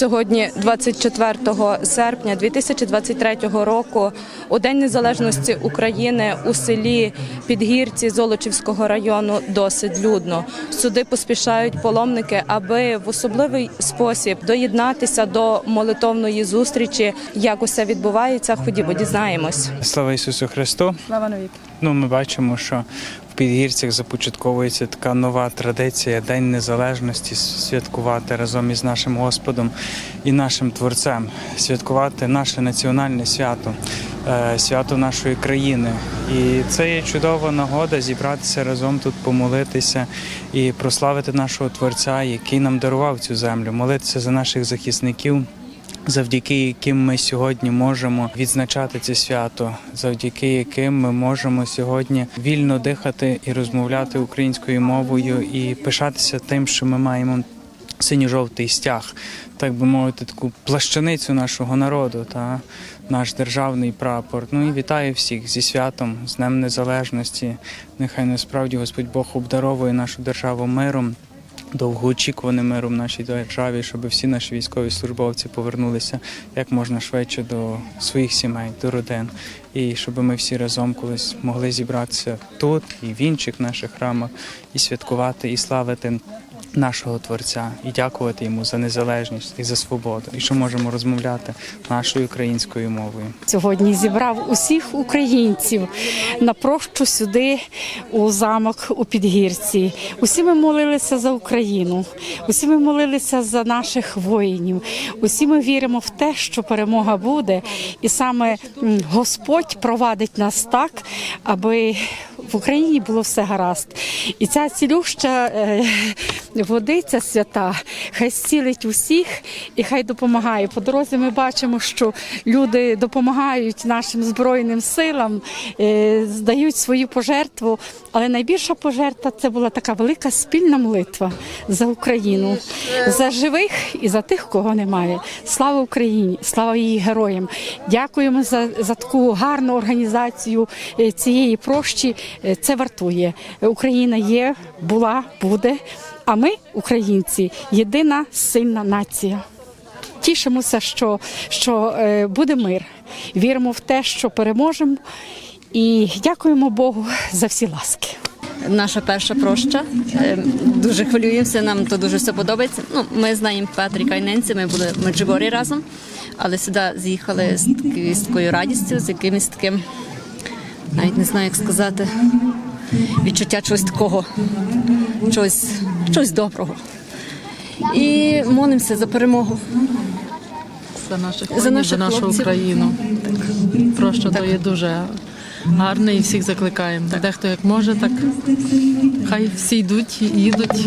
Сьогодні, 24 серпня 2023 року, у День Незалежності України у селі Підгірці Золочівського району досить людно. Сюди поспішають паломники, аби в особливий спосіб доєднатися до молитовної зустрічі. Як усе відбувається, ходімо, дізнаємось. Слава Ісусу Христу! Слава навіки. Ну, ми бачимо, що підгірцях започатковується така нова традиція День Незалежності святкувати разом із нашим Господом і нашим Творцем, святкувати наше національне свято, е, свято нашої країни. І це є чудова нагода зібратися разом тут, помолитися і прославити нашого Творця, який нам дарував цю землю, молитися за наших захисників завдяки яким ми сьогодні можемо відзначати це свято, завдяки яким ми можемо сьогодні вільно дихати і розмовляти українською мовою і пишатися тим, що ми маємо синьо-жовтий стяг, так би мовити, таку плащаницю нашого народу та наш державний прапор. Ну і вітаю всіх зі святом, з Днем Незалежності. Нехай насправді Господь Бог обдаровує нашу державу миром довгоочікуваним миром нашій державі, щоб всі наші військові службовці повернулися як можна швидше до своїх сімей, до родин, і щоб ми всі разом колись могли зібратися тут і в інших наших храмах, і святкувати, і славити. Нашого творця і дякувати йому за незалежність і за свободу, і що можемо розмовляти нашою українською мовою. Сьогодні зібрав усіх українців на прощу сюди у замок у Підгірці. Усі ми молилися за Україну, усі ми молилися за наших воїнів. Усі ми віримо в те, що перемога буде, і саме Господь провадить нас так, аби в Україні було все гаразд. І ця цілюща е, водиця свята хай зцілить усіх і хай допомагає. По дорозі ми бачимо, що люди допомагають нашим збройним силам, е, здають свою пожертву. Але найбільша пожертва це була така велика спільна молитва за Україну, за живих і за тих, кого немає. Слава Україні, слава її героям. Дякуємо за, за таку гарну організацію е, цієї прощі. Е, Це вартує. Україна є, була, буде. А ми, українці, єдина сильна нація. Тішимося, що, що е, буде мир. Віримо в те, що переможемо. І дякуємо Богу за всі ласки. Наша перша проща. Е, Дуже хвилюємося, нам то дуже все подобається. Ну, ми знаємо Петріка і Ненці, ми були в Меджугорі разом, але сюди з'їхали з такою радістю, з якимось таким, навіть не знаю, як сказати, відчуття чогось такого, чогось, чогось доброго. І молимося за перемогу. за наших За воїнів, наших за нашу хлопців. Україну. Просто то є дуже гарне і всіх закликаємо. Дехто як може, так хай всі йдуть їдуть,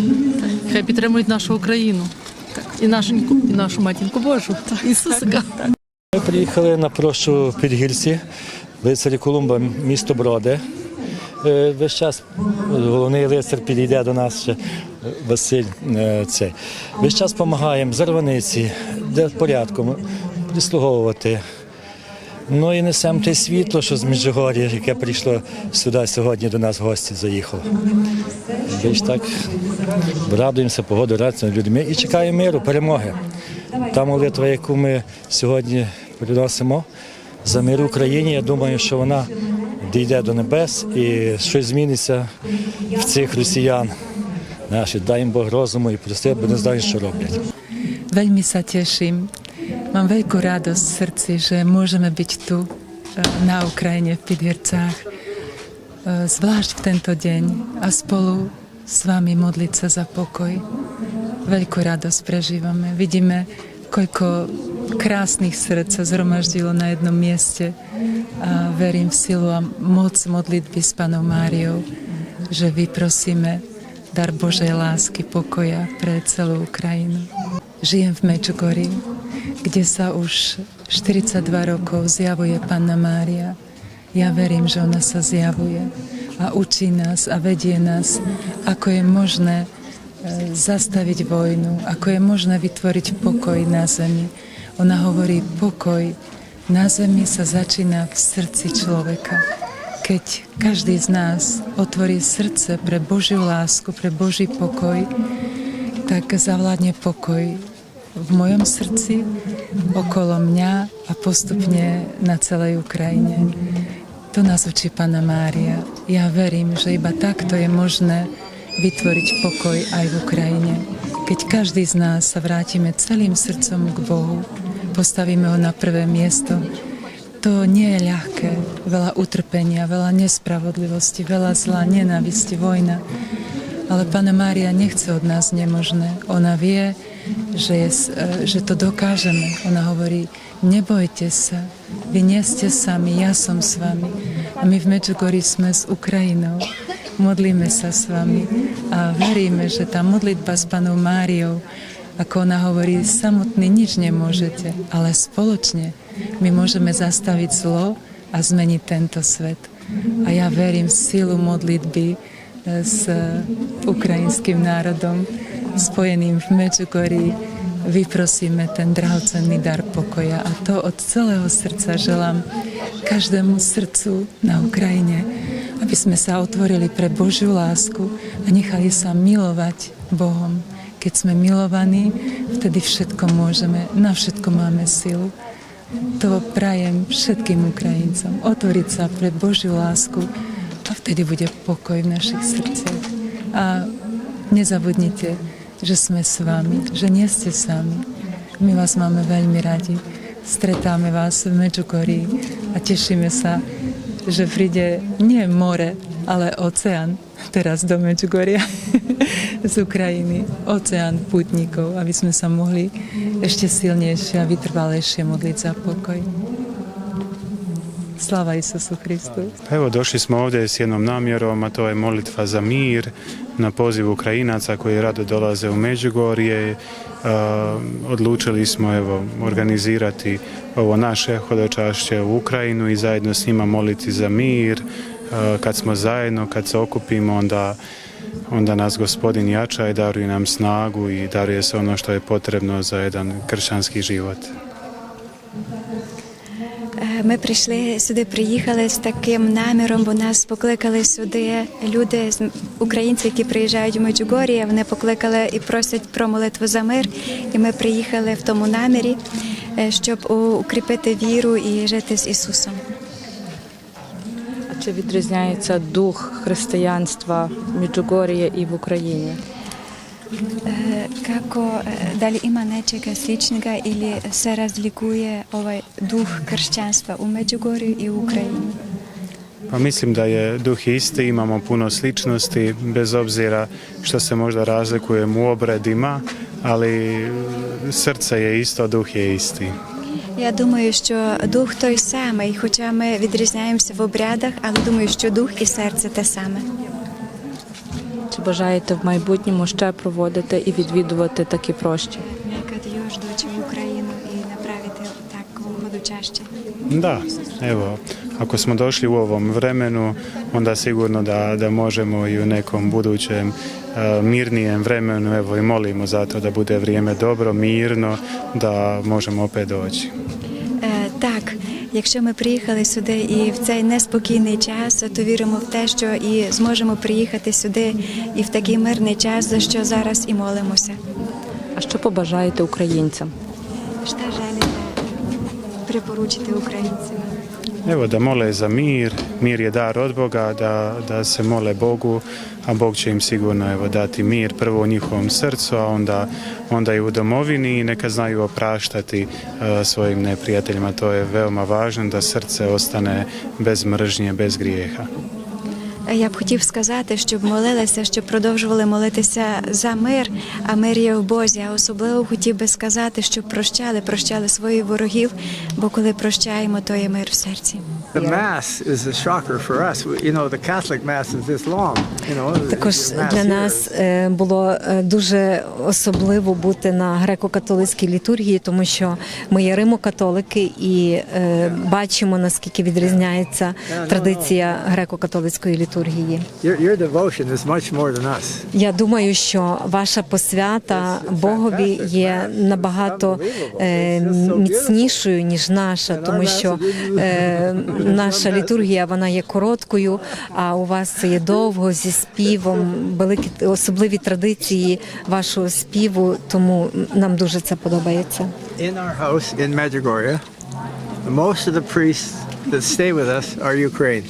хай підтримують нашу Україну. І нашеньку, і нашу матінку Божу, Ісусика. Ми приїхали на прощу Підгірці, лицарі Колумба, місто Броди. Е, Весь час головний лицар підійде до нас ще Василь. е, Цей. Весь час допомагаємо зарваниці, де порядком прислуговувати. Ну і несемо те світло, що з Міжгор'я, яке прийшло сюди сьогодні до нас в гості заїхало. Більш так радуємося, погоду радуємося людьми і чекаємо миру, перемоги. Та молитва, яку ми сьогодні приносимо за мир в Україні, я думаю, що вона дійде до небес і щось зміниться в цих росіян. Наші дай їм Бог розуму і прости, бо не знають, що роблять. Veľmi sa teším. Mám veľkú radosť v srdci, že môžeme byť tu e, na Ukrajine v Pidviercách, e, zvlášť v tento deň a spolu s vami modliť sa za pokoj. Veľkú radosť prežívame. Vidíme, koľko krásnych srdc sa a verím v silu a moc modlitby s Panou Máriou, že vyprosíme dar Božej lásky, pokoja pre celú Ukrajinu. Žijem v Mečugori, kde sa už 42 rokov zjavuje Panna Mária. Ja verím, že ona sa zjavuje a učí nás a vedie nás, ako je možné e, zastaviť vojnu, ako je možné vytvoriť pokoj na zemi. Ona hovorí, pokoj na zemi sa začína v srdci človeka. Keď každý z nás otvorí srdce pre Božiu lásku, pre Boží pokoj, tak zavládne pokoj v mojom srdci, okolo mňa a postupne na celej Ukrajine. To nás učí Pana Mária. Ja verím, že iba takto je možné vytvoriť pokoj aj v Ukrajine. Keď každý z nás sa vrátime celým srdcom k Bohu, postavíme ho na prvé miesto, to nie je ľahké. Veľa utrpenia, veľa nespravodlivosti, veľa zla, nenávisti, vojna. Ale Pana Mária nechce od nás nemožné. Ona vie, že, je, že to dokážeme. Ona hovorí, nebojte sa, vy nie ste sami, ja som s vami. A my v Medžugorí sme s Ukrajinou. Modlíme sa s vami a veríme, že tá modlitba s Panou Máriou, ako ona hovorí, samotný nič nemôžete, ale spoločne my môžeme zastaviť zlo a zmeniť tento svet. A ja verím v sílu modlitby s ukrajinským národom spojeným v Medžugorí. Vyprosíme ten drahocenný dar pokoja a to od celého srdca želám každému srdcu na Ukrajine, aby sme sa otvorili pre Božiu lásku a nechali sa milovať Bohom. Keď sme milovaní, vtedy všetko môžeme, na všetko máme silu. To prajem všetkým Ukrajincom, otvoriť sa pre Božiu lásku a vtedy bude pokoj v našich srdciach. A nezabudnite, že sme s vami, že nie ste sami. My vás máme veľmi radi. Stretáme vás v Medžugorí a tešíme sa, že príde nie more, ale oceán teraz do Medžugoria z Ukrajiny. Oceán putníkov, aby sme sa mohli ešte silnejšie a vytrvalejšie modliť za pokoj. Slava Isusu Hristu. Evo, došli smo ovdje s jednom namjerom, a to je molitva za mir na poziv Ukrajinaca koji rado dolaze u Međugorje. E, odlučili smo evo, organizirati ovo naše hodočašće u Ukrajinu i zajedno s njima moliti za mir. E, kad smo zajedno, kad se okupimo, onda onda nas gospodin jača i daruje nam snagu i daruje se ono što je potrebno za jedan kršćanski život. Ми прийшли сюди, приїхали з таким наміром, бо нас покликали сюди люди, українці, які приїжджають у Меджугор'я. Вони покликали і просять про молитву за мир. І ми приїхали в тому намірі, е, щоб укріпити віру і жити з Ісусом. Чи відрізняється дух християнства в Меджугорії і в Україні? Е, Како е, дали има нечega сличнega ili се разликuje ovaj дух kršćanstva u Međugorju i u Ukrajini? Pa mislim da je duh isti, imamo puno sličnosti, bez obzira što se možda razlikujemo u obredima, ali srce je isto, duh je isti. Я думаю, що дух той самий, хоча ми відрізняємося в обрядах, але думаю, що дух і серце те саме. Чи бажаєте в майбутньому ще проводити і відвідувати такі прощі? Nekad još doći u Ukrajinu i napraviti takvu hodočašće. Da, evo, ako smo došli u ovom vremenu, onda sigurno da, da možemo i u nekom budućem mirnijem vremenu, evo i molimo za to da bude vrijeme dobro, mirno, da možemo opet doći. Е, так, якщо ми приїхали сюди і в цей неспокійний час, то віримо в те, що і зможемо приїхати сюди і в такий мирний час, за що зараз і молимося. А що побажаєте українцям? Що жаліте припоручити українцям? Evo da mole za mir, mir je dar od Boga, da, da se mole Bogu, a Bog će im sigurno evo, dati mir prvo u njihovom srcu, a onda, onda i u domovini i neka znaju opraštati e, svojim neprijateljima. To je veoma važno da srce ostane bez mržnje, bez grijeha. Я б хотів сказати, щоб молилися, щоб продовжували молитися за мир, а мир є в Бозі. А особливо хотів би сказати, щоб прощали, прощали своїх ворогів, бо коли прощаємо, то є мир в серці. The Mass is a shocker for us. You know, the Catholic Mass is this long. You know, Також для нас було дуже особливо бути на греко-католицькій літургії, тому що ми є римо-католики і е, бачимо наскільки відрізняється традиція греко-католицької літургії. Літургії. Я думаю, що ваша посвята Богові є набагато е, міцнішою ніж наша, тому що е, наша літургія вона є короткою, а у вас це є довго зі співом, великі особливі традиції вашого співу. Тому нам дуже це подобається. In our house in Medjugorje, most of the priests that stay with us are Ukraine.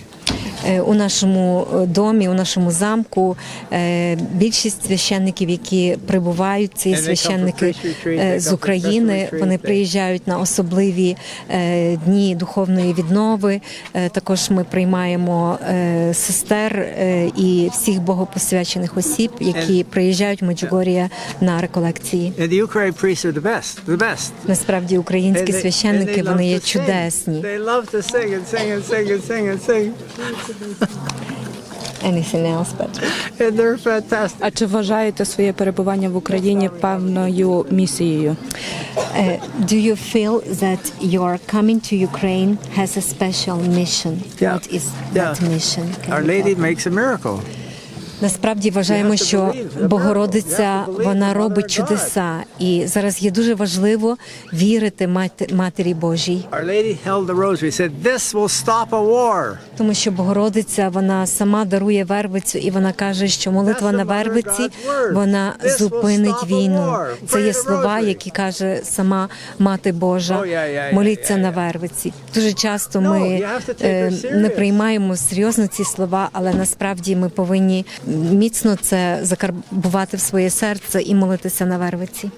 Е, У нашому е, домі, у нашому замку е, більшість священників, які прибувають, це from священники з України. Вони приїжджають на особливі дні духовної віднови. Також ми приймаємо сестер і всіх богопосвячених осіб, які приїжджають в Меджугорія на реколекції. Насправді українські священники вони є чудесні. They love to sing and sing and sing and sing and sing. Anything else, Patrick? And they're fantastic. А чи вважаєте своє перебування в Україні певною місією? Uh, do you feel that your coming to Ukraine has a special mission? Yeah. What is Yeah. that mission? Can Our you Lady tell? makes a miracle. Насправді вважаємо, що. Богородиця вона робить чудеса, і зараз є дуже важливо вірити матері Божій, тому що Богородиця вона сама дарує вервицю, і вона каже, що молитва на вервиці вона зупинить війну. Це є слова, які каже сама Мати Божа. Oh, Моліться на yeah. вервиці. Дуже часто ми е, не приймаємо серйозно ці слова, але насправді ми повинні міцно це закарбувати в своє серце і молитися на вервиці.